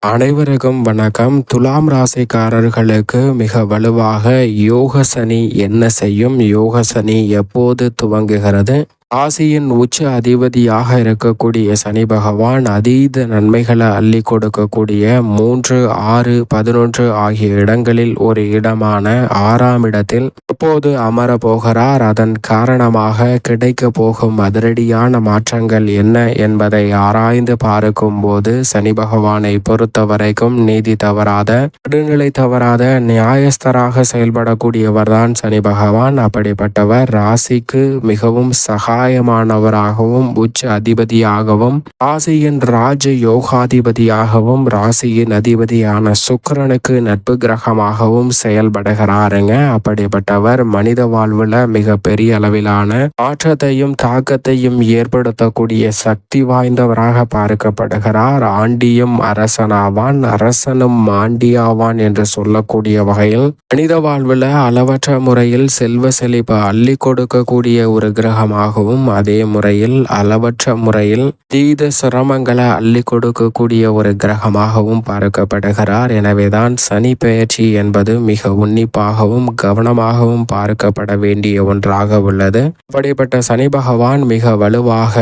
அனைவருக்கும் வணக்கம். துலாம் ராசிக்காரர்களுக்கு மிக வலுவாக யோகசனி என்ன செய்யும்? யோகசனி எப்போது துவங்குகிறது? ராசியின் உச்ச அதிபதியாக இருக்கக்கூடிய சனி பகவான் அதீத நன்மைகளை அள்ளி கொடுக்கக்கூடிய மூன்று ஆறு பதினொன்று ஆகிய இடங்களில் ஒரு இடமான ஆறாம் இடத்தில் இப்போது அமர போகிறார். அதன் காரணமாக கிடைக்க போகும் அதிரடியான மாற்றங்கள் என்ன என்பதை ஆராய்ந்து பார்க்கும் போது சனி பகவானை பொறுத்த வரைக்கும் நீதி தவறாத நடுநிலை தவறாத நியாயஸ்தராக செயல்படக்கூடியவர்தான் சனி பகவான். அப்படிப்பட்டவர் ராசிக்கு மிகவும் சகா சகாயமானவராகவும் உச்ச அதிபதியாகவும் ராசியின் ராஜ யோகாதிபதியாகவும் ராசியின் அதிபதியான சுக்கரனுக்கு நட்பு கிரகமாகவும் செயல்படுகிறாருங்க. அப்படிப்பட்டவர் மனித வாழ்வுல மிக பெரிய அளவிலான மாற்றத்தையும் தாக்கத்தையும் ஏற்படுத்தக்கூடிய சக்தி வாய்ந்தவராக பார்க்கப்படுகிறார். ஆண்டியும் அரசனாவான் அரசனும் ஆண்டியாவான் என்று சொல்லக்கூடிய வகையில் மனித வாழ்வுல அளவற்ற முறையில் செல்வ செழிப்பு அள்ளி கொடுக்கக்கூடிய ஒரு கிரகமாகவும் அதே முறையில் அளவற்ற முறையில் தீத சிரமங்களை அள்ளி கொடுக்கக்கூடிய ஒரு கிரகமாகவும் பார்க்கப்படுகிறார். எனவேதான் சனி பெயர்ச்சி என்பது மிக உன்னிப்பாகவும் கவனமாகவும் பார்க்கப்பட வேண்டிய ஒன்றாக உள்ளது. அப்படிப்பட்ட சனி பகவான் மிக வலுவாக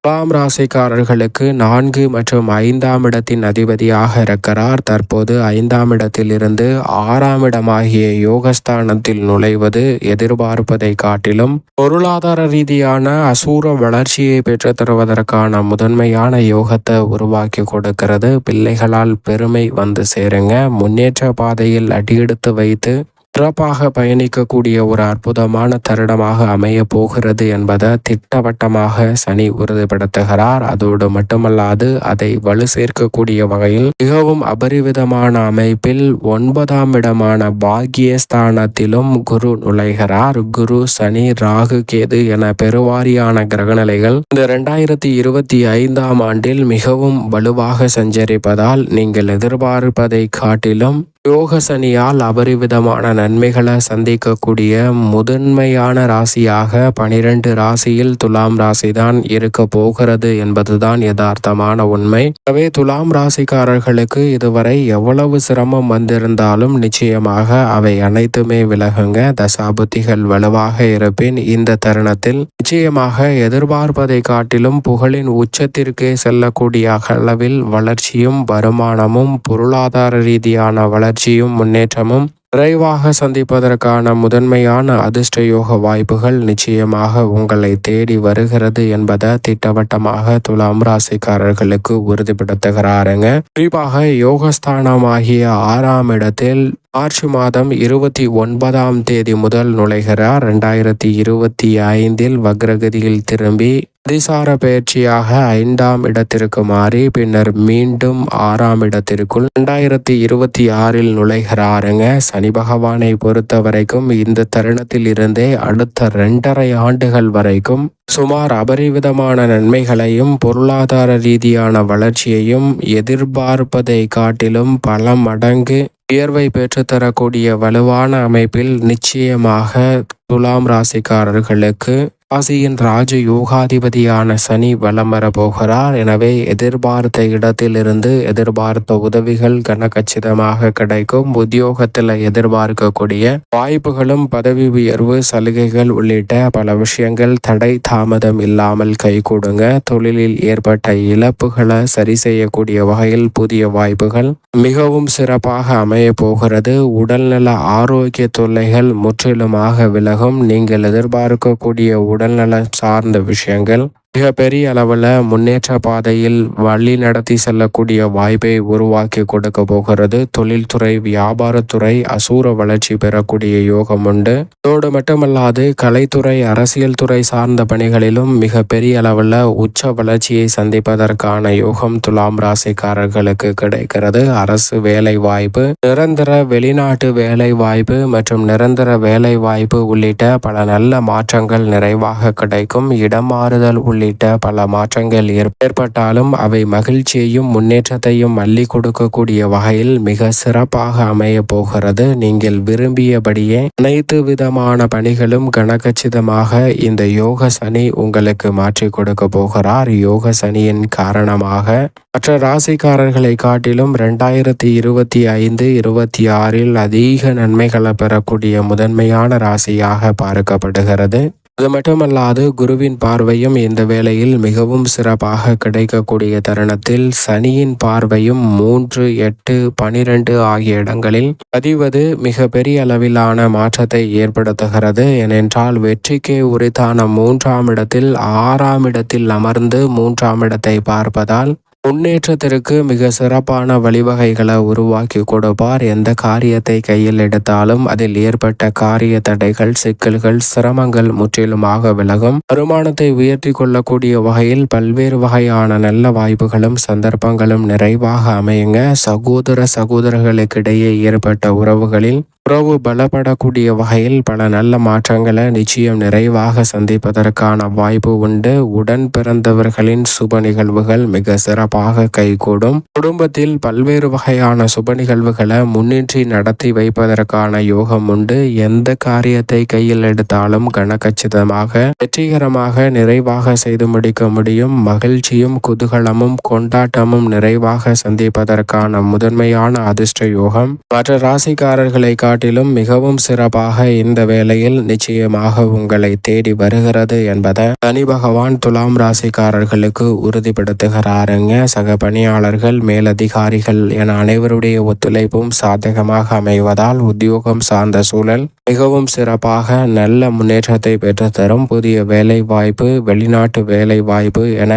துலாம் ராசிக்காரர்களுக்கு நான்கு மற்றும் ஐந்தாம் இடத்தின் அதிபதியாக இருக்கிறார். தற்போது ஐந்தாம் இடத்திலிருந்து ஆறாம் இடமாகிய யோகஸ்தானத்தில் நுழைவது எதிர்பார்ப்பதை காட்டிலும் பொருளாதார ரீதியான அசூர வளர்ச்சியை பெற்று தருவதற்கான முதன்மையான யோகத்தை உருவாக்கி கொடுக்கிறது. பிள்ளைகளால் பெருமை வந்து சேருங்க. முன்னேற்ற பாதையில் அடியெடுத்து வைத்து சிறப்பாக பயணிக்கக்கூடிய ஒரு அற்புதமான தருணமாக அமைய போகிறது என்பதை திட்டவட்டமாக சனி உறுதிப்படுத்துகிறார். அதோடு மட்டுமல்லாது அதை வலு சேர்க்கக்கூடிய வகையில் மிகவும் அபரிவிதமான அமைப்பில் ஒன்பதாம் இடமான பாக்கியஸ்தானத்திலும் குரு நுழைகிறார். குரு சனி ராகு கேது என பெருவாரியான கிரகநிலைகள் இந்த இரண்டாயிரத்தி இருபத்தி ஐந்தாம் ஆண்டில் மிகவும் வலுவாக சஞ்சரிப்பதால் நீங்கள் எதிர்பார்ப்பதை காட்டிலும் யோக சனியால் அபரிவிதமான நன்மைகளை சந்திக்கக்கூடிய முதன்மையான ராசியாக பனிரெண்டு ராசியில் துலாம் ராசிதான் இருக்க போகிறது என்பதுதான் யதார்த்தமான உண்மை. எனவே துலாம் ராசிக்காரர்களுக்கு இதுவரை எவ்வளவு சிரமம் வந்திருந்தாலும் நிச்சயமாக அவை அனைத்துமே விலகுங்க. தசாபுத்திகள் வலுவாக இருப்பின் இந்த தருணத்தில் நிச்சயமாக எதிர்பார்ப்பதை காட்டிலும் புகழின் உச்சத்திற்கே செல்லக்கூடிய அளவில் வளர்ச்சியும் வருமானமும் பொருளாதார ரீதியான வளர்ச்சி வளர்ச்சியும் முன்னேற்றமும் விரைவாக சந்திப்பதற்கான முதன்மையான அதிர்ஷ்ட யோக வாய்ப்புகள் நிச்சயமாக உங்களை தேடி வருகிறது என்பதை திட்டவட்டமாக துலாம் ராசிக்காரர்களுக்கு உறுதிப்படுத்துகிறாருங்க. குறிப்பாக யோகஸ்தானமாகிய ஆறாம் இடத்தில் மார்ச் மாதம் இருபத்தி ஒன்பதாம் தேதி முதல் நுழைகிறார். ரெண்டாயிரத்தி இருபத்தி ஐந்தில் வக்ரகதியில் திரும்பி அதிசார பயிற்சியாக ஐந்தாம் இடத்திற்கு மாறி பின்னர் மீண்டும் ஆறாம் இடத்திற்குள் இரண்டாயிரத்தி இருபத்தி ஆறில் நுழைகிறாருங்க. சனி பகவானை பொறுத்த வரைக்கும் இந்த தருணத்தில் இருந்தே அடுத்த ரெண்டரை ஆண்டுகள் வரைக்கும் சுமார் அபரிவிதமான நன்மைகளையும் பொருளாதார ரீதியான வளர்ச்சியையும் எதிர்பார்ப்பதை காட்டிலும் பல மடங்கு உயர்வை பெற்றுத்தரக்கூடிய வலுவான அமைப்பில் நிச்சயமாக துலாம் ராசிக்காரர்களுக்கு ராசியின் ராஜ யோகாதிபதியான சனி வலம் வரப்போகிறார் எனவே எதிர்பார்த்த இடத்திலிருந்து எதிர்பார்த்த உதவிகள் கனகச்சிதமாக கிடைக்கும். உத்தியோகத்தில் எதிர்பார்க்கக்கூடிய வாய்ப்புகளும் பதவி உயர்வு சலுகைகள் உள்ளிட்ட பல விஷயங்கள் தடை தாமதம் இல்லாமல் கைகூடுங்க தொழிலில் ஏற்பட்ட இழப்புகளை சரி செய்யக்கூடிய வகையில் புதிய வாய்ப்புகள் மிகவும் சிறப்பாக அமைய போகிறது. உடல்நல ஆரோக்கிய தொல்லைகள் முற்றிலுமாக விலகும். நீங்கள் எதிர்பார்க்கக்கூடிய உடல்நலம் சார்ந்த விஷயங்கள் மிக பெரிய அளவில் முன்னேற்ற பாதையில் வழி நடத்தி செல்லக்கூடிய வாய்ப்பை உருவாக்கி கொடுக்க போகிறது. தொழில்துறை வியாபாரத்துறை அசூர வளர்ச்சி பெறக்கூடிய யோகம் உண்டு. அதோடு மட்டுமல்லாது கலைத்துறை அரசியல் துறை சார்ந்த பணிகளிலும் மிக பெரிய அளவில் உச்ச வளர்ச்சியை சந்திப்பதற்கான யோகம் துலாம் ராசிக்காரர்களுக்கு கிடைக்கிறது. அரசு வேலை வாய்ப்பு நிரந்தர வெளிநாட்டு வேலை வாய்ப்பு மற்றும் நிரந்தர வேலை வாய்ப்பு உள்ளிட்ட பல நல்ல மாற்றங்கள் நிறைவாக கிடைக்கும். இடமாறுதல் உள்ளிட்ட உள்ளிட்ட பல மாற்றங்கள் ஏற்பட்டாலும் அவை மகிழ்ச்சியையும் முன்னேற்றத்தையும் அள்ளி கொடுக்கக்கூடிய வகையில் மிக சிறப்பாக அமைய போகிறது. நீங்கள் விரும்பியபடியே அனைத்து விதமான பணிகளும் கனகச்சிதமாக இந்த யோக சனி உங்களுக்கு மாற்றி கொடுக்க போகிறார். யோக சனியின் காரணமாக மற்ற ராசிக்காரர்களை காட்டிலும் ரெண்டாயிரத்தி இருபத்தி ஐந்து இருபத்தி ஆறில் அதிக நன்மைகளை பெறக்கூடிய முதன்மையான ராசியாக பார்க்கப்படுகிறது. அது மட்டுமல்லாது குருவின் பார்வையும் இந்த வேளையில் மிகவும் சிறப்பாக கிடைக்கக்கூடிய தருணத்தில் சனியின் பார்வையும் மூன்று எட்டு பனிரெண்டு ஆகிய இடங்களில் பதிவது மிக பெரிய அளவிலான மாற்றத்தை ஏற்படுத்துகிறது. ஏனென்றால் வெற்றிக்கு உரித்தான மூன்றாம் இடத்தில் ஆறாம் இடத்தில் அமர்ந்து மூன்றாம் இடத்தை பார்ப்பதால் முன்னேற்றத்திற்கு மிக சிறப்பான வழிவகைகளை உருவாக்கி கொடுப்பார். எந்த காரியத்தை கையில் எடுத்தாலும் அதில் ஏற்பட்ட காரிய தடைகள் சிக்கல்கள் சிரமங்கள் முற்றிலுமாக விலகும். வருமானத்தை உயர்த்தி கொள்ளக்கூடிய வகையில் பல்வேறு வகையான நல்ல வாய்ப்புகளும் சந்தர்ப்பங்களும் நிறைவாக அமையுங்க. சகோதர சகோதரர்களுக்கிடையே ஏற்பட்ட உறவுகளில் உறவு பலப்படக்கூடிய வகையில் பல நல்ல மாற்றங்களை நிச்சயம் நிறைவாக சந்திப்பதற்கான வாய்ப்பு உண்டு. உடன் பிறந்தவர்களின் சுப நிகழ்வுகள் மிக சிறப்பாக கைகூடும். குடும்பத்தில் பல்வேறு வகையான சுப நிகழ்வுகளை முன்னின்றி நடத்தி வைப்பதற்கான யோகம் உண்டு. எந்த காரியத்தை கையில் எடுத்தாலும் கனக்கச்சிதமாக வெற்றிகரமாக நிறைவாக செய்து முடிக்க முடியும். மகிழ்ச்சியும் குதூகலமும் கொண்டாட்டமும் நிறைவாக சந்திப்பதற்கான முதன்மையான அதிர்ஷ்ட யோகம். மற்ற ராசிக்காரர்களை காட்டிலும் மிகவும் சிறப்பாக இந்த வேளையில் நிச்சயமாக உங்களை தேடி வருகிறது என்பதை சனி பகவான் துலாம் ராசிக்காரர்களுக்கு உறுதிப்படுத்துகிறாருங்க. சக பணியாளர்கள் மேலதிகாரிகள் என அனைவருடைய ஒத்துழைப்பும் சாதகமாக அமைவதால் உத்தியோகம் சார்ந்த சூழல் மிகவும் சிறப்பாக நல்ல முன்னேற்றத்தை பெற்றுத்தரும். புதிய வேலை வாய்ப்பு வெளிநாட்டு வேலை வாய்ப்பு என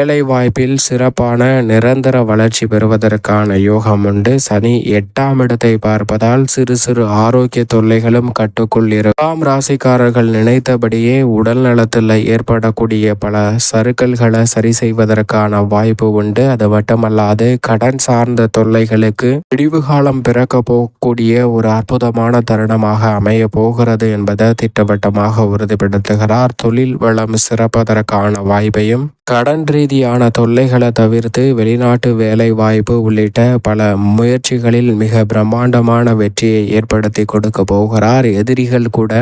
வேலை வாய்ப்பில் சிறப்பான நிரந்தர வளர்ச்சி பெறுவதற்கான யோகம் உண்டு. சனி எட்டாம் இடத்தை பார்ப்பதால் சிறு சிறு ஆரோக்கிய தொல்லைகளும் கட்டுக்குள் இருக்கும் ராசிக்காரர்கள் நினைத்தபடியே உடல் நலத்தில் ஏற்படக்கூடிய பல சறுக்கல்களை சரி செய்வதற்கான வாய்ப்பு உண்டு. அது மட்டுமல்லாது கடன் சார்ந்த தொல்லைகளுக்கு விடிவு காலம் பிறக்க போகக்கூடிய ஒரு அற்புதமான தருணமாக அமைய போகிறது என்பதை திட்டவட்டமாக உறுதிப்படுத்துகிறார். தொழில் வளம் சிறப்பதற்கான வாய்ப்பையும் கடன் ரீதியான தொல்லைகளை தவிர்த்து வெளிநாட்டு வேலை வாய்ப்பு உள்ளிட்ட பல முயற்சிகளில் மிக பிரம்மாண்டமான வெற்றியை ஏற்படுத்தி கொடுக்க போகிறார். எதிரிகள் கூட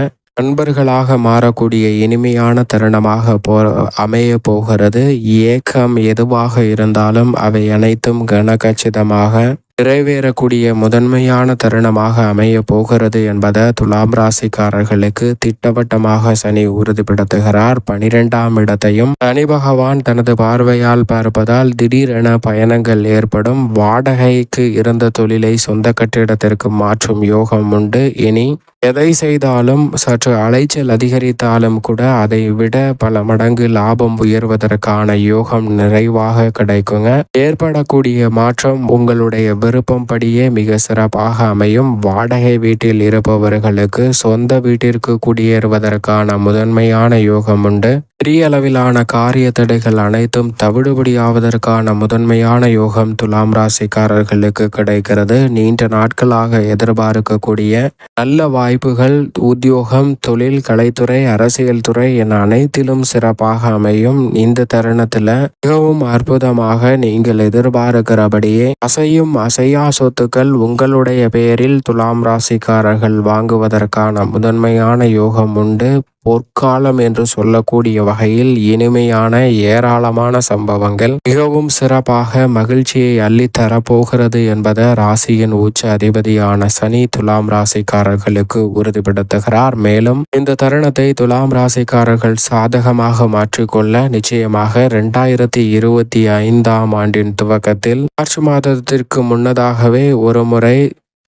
நண்பர்களாக மாறக்கூடிய இனிமையான தருணமாக போ அமைய போகிறது. ஏக்கம் எதுவாக இருந்தாலும் அவை அனைத்தும் கனகச்சிதமாக நிறைவேறக்கூடிய முதன்மையான தருணமாக அமைய போகிறது என்பதை துலாம் ராசிக்காரர்களுக்கு திட்டவட்டமாக சனி உறுதிப்படுத்துகிறார். பனிரெண்டாம் இடத்தையும் சனி பகவான் தனது பார்வையால் பார்ப்பதால் திடீரென பயணங்கள் ஏற்படும். வாடகைக்கு இருந்த தொழிலை சொந்த கட்டிடத்திற்கு மாற்றும் யோகம் உண்டு. இனி எதை செய்தாலும் சற்று அலைச்சல் அதிகரித்தாலும் கூட அதை விட பல மடங்கு லாபம் உயர்வதற்கான யோகம் நிறைவாக கிடைக்குங்க. ஏற்படக்கூடிய மாற்றம் உங்களுடைய விருப்பம்படியே மிக சிறப்பாக அமையும். வாடகை வீட்டில் இருப்பவர்களுக்கு சொந்த வீட்டிற்கு குடியேறுவதற்கான முதன்மையான யோகம் உண்டு பெரிய அளவிலான காரிய தடைகள் அனைத்தும் தவிடுபடியாவதற்கான முதன்மையான யோகம் துலாம் ராசிக்காரர்களுக்கு கிடைக்கிறது. நீண்ட நாட்களாக எதிர்பார்க்கக்கூடிய நல்ல வாய்ப்புகள் உத்தியோகம் தொழில் கலைத்துறை அரசியல் துறை என அனைத்திலும் சிறப்பாக அமையும். இந்த தருணத்துல மிகவும் அற்புதமாக நீங்கள் எதிர்பார்க்கிறபடியே அசையும் அசையா சொத்துக்கள் உங்களுடைய பெயரில் துலாம் ராசிக்காரர்கள் வாங்குவதற்கான முதன்மையான யோகம் உண்டு. பொற்காலம் என்று சொல்லக்கூடிய வகையில் இனிமையான ஏராளமான சம்பவங்கள். மிகவும் சிறப்பாக மகிழ்ச்சியை அள்ளித்தர போகிறது என்பதை ராசியின் உச்ச அதிபதியான சனி துலாம் ராசிக்காரர்களுக்கு உறுதிப்படுத்துகிறார். மேலும் இந்த தருணத்தை துலாம் ராசிக்காரர்கள் சாதகமாக மாற்றிக்கொள்ள நிச்சயமாக இரண்டாயிரத்தி இருபத்தி ஐந்தாம் ஆண்டின் துவக்கத்தில் மார்ச் மாதத்திற்கு முன்னதாகவே ஒருமுறை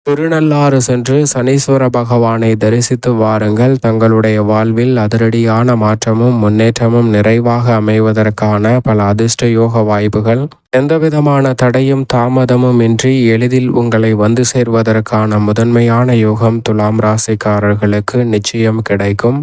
திருநள்ளாறு சென்று சனீஸ்வர பகவானை தரிசித்து வாருங்கள். தங்களுடைய வாழ்வில் அதிரடியான மாற்றமும் முன்னேற்றமும் நிறைவாக அமைவதற்கான பல அதிர்ஷ்ட யோக வாய்ப்புகள். எந்தவிதமான தடையும் தாமதமும் இன்றி எளிதில் உங்களை வந்து சேர்வதற்கான முதன்மையான யோகம் துலாம் ராசிக்காரர்களுக்கு நிச்சயம் கிடைக்கும்.